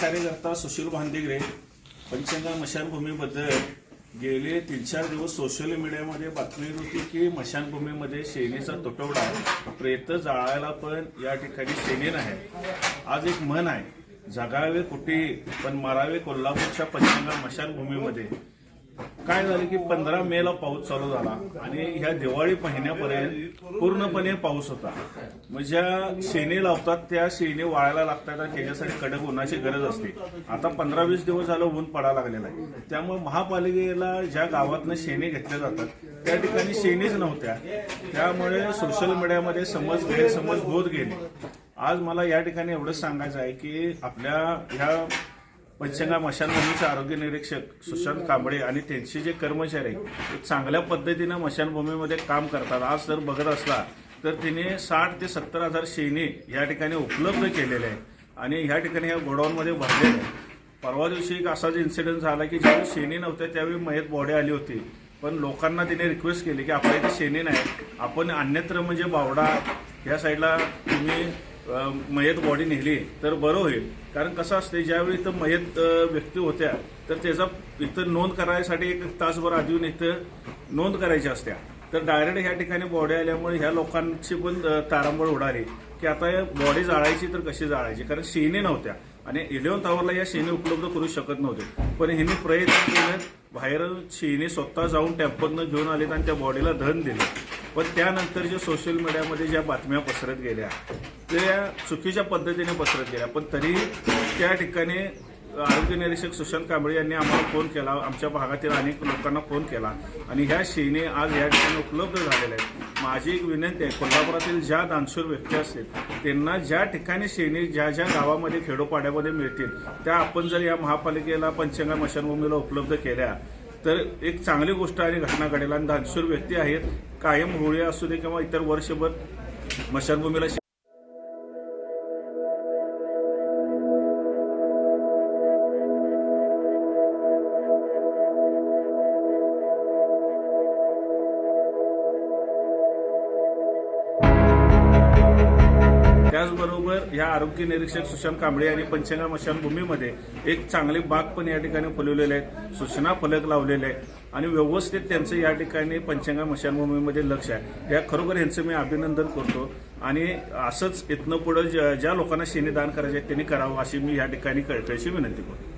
कार्यकर्ता सुशील भांदिगरे पंचगंगा मशानभूमीबद्दल गेले तीन चार दिवस सोशल मीडियामध्ये बातमी होती की मशानभूमीमध्ये सेनेचा तुटवडा. आहे प्रेत जाळायला पण या ठिकाणी सेने नाही. आज एक म्हण आहे. जगावे कुठे पण मारावे कोल्हापूरच्या पंचगंगा मशानभूमीमध्ये. काय झालं की पंधरा मे ला पाऊस चालू झाला आणि ह्या दिवाळी महिन्यापर्यंत पूर्णपणे पाऊस होता. मग ज्या शेणी लावतात त्या शेणी वाळायला लागतात आणि त्याच्यासाठी कडक उन्हाची गरज असते. आता पंधरा वीस दिवस झालं ऊन पडायला लागलेलं आहे. त्यामुळे महापालिकेला ज्या गावातनं शेणी घेतल्या जातात त्या ठिकाणी शेणीच नव्हत्या. त्यामुळे सोशल मीडियामध्ये समज गैरसमज होत गेले. आज मला या ठिकाणी एवढंच सांगायचं आहे की आपल्या ह्या पंचंगा मशानभूमीचे आरोग्य निरीक्षक सुशांत कांबळे आणि त्यांचे जे कर्मचारी आहेत, ते चांगल्या पद्धतीनं मशानभूमीमध्ये काम करतात. आज जर बघत असला तर तिने साठ ते सत्तर हजार शेणी या ठिकाणी उपलब्ध केलेले आहे आणि ह्या ठिकाणी ह्या गोडाऊनमध्ये भरलेले आहे परवा दिवशी एक असाच इन्सिडेंट झाला की ज्यावेळी शेणी नव्हत्या त्यावेळी मयत बॉडी आली होती. पण लोकांना तिने रिक्वेस्ट केली की आपल्या इथे शेणी नाही आपण अन्यत्र म्हणजे बावडा या साईडला तुम्ही मयत बॉडी नेली तर बरं होईल. कारण कसं असते ज्यावेळी इथं मयत व्यक्ती होत्या तर त्याचा इथं नोंद करायसाठी एक तासभर आधी येऊन इथं नोंद करायची असत्या. तर डायरेक्ट ह्या ठिकाणी बॉडी आल्यामुळे ह्या लोकांची पण तारांबळ उडाली की आता बॉडी जाळायची तर कशी जाळायची? कारण शेणी नव्हत्या. आणि इलेव्हन्थ आवरला या शेणी उपलब्ध करू शकत नव्हते. पण ह्यांनी प्रयत्न केले बाहेर शेणी स्वतः जाऊन टेम्पोतनं घेऊन आलेत आणि त्या बॉडीला धन दिले. पण त्यानंतर जे सोशल मीडियामध्ये ज्या बातम्या पसरत गेल्या त्या चुकीच्या पद्धतीने पसरत गेल्या. पण तरीही त्या ठिकाणी आरोग्य निरीक्षक सुशांत कांबळे यांनी आम्हाला फोन केला. आमच्या भागातील अनेक लोकांना फोन केला. आणि ह्या शेणी आज या ठिकाणी उपलब्ध झालेल्या आहेत. माझी एक विनंती आहे कोल्हापुरातील ज्या दानशूर व्यक्ती असतील त्यांना ज्या ठिकाणी शेणी ज्या ज्या गावामध्ये खेडोपाड्यामध्ये मिळतील त्या आपण जर या महापालिकेला पंचंगा मशानभूमीला उपलब्ध केल्या तर एक चांगली गोष्ट आणि घटना घडेल. आणि दानशूर व्यक्ती आहेत कायम होळी असू दे किंवा इतर वर्षभर मशानभूमीला त्याचबरोबर या आरोग्य निरीक्षक सुशांत कांबळे यांनी पंचंगा मशानभूमीमध्ये एक चांगले बाग पण या ठिकाणी फुलवलेले आहेत सूचना फलक लावलेले आहेत आणि व्यवस्थित त्यांचं या ठिकाणी पंचंगा मशानभूमीमध्ये लक्ष आहे. या खरोखर यांचं मी अभिनंदन करतो. आणि असंच इथनं पुढं ज्या ज्या लोकांना शेणी दान करायचे त्यांनी करावं अशी मी या ठिकाणी कळकळीची विनंती करतो.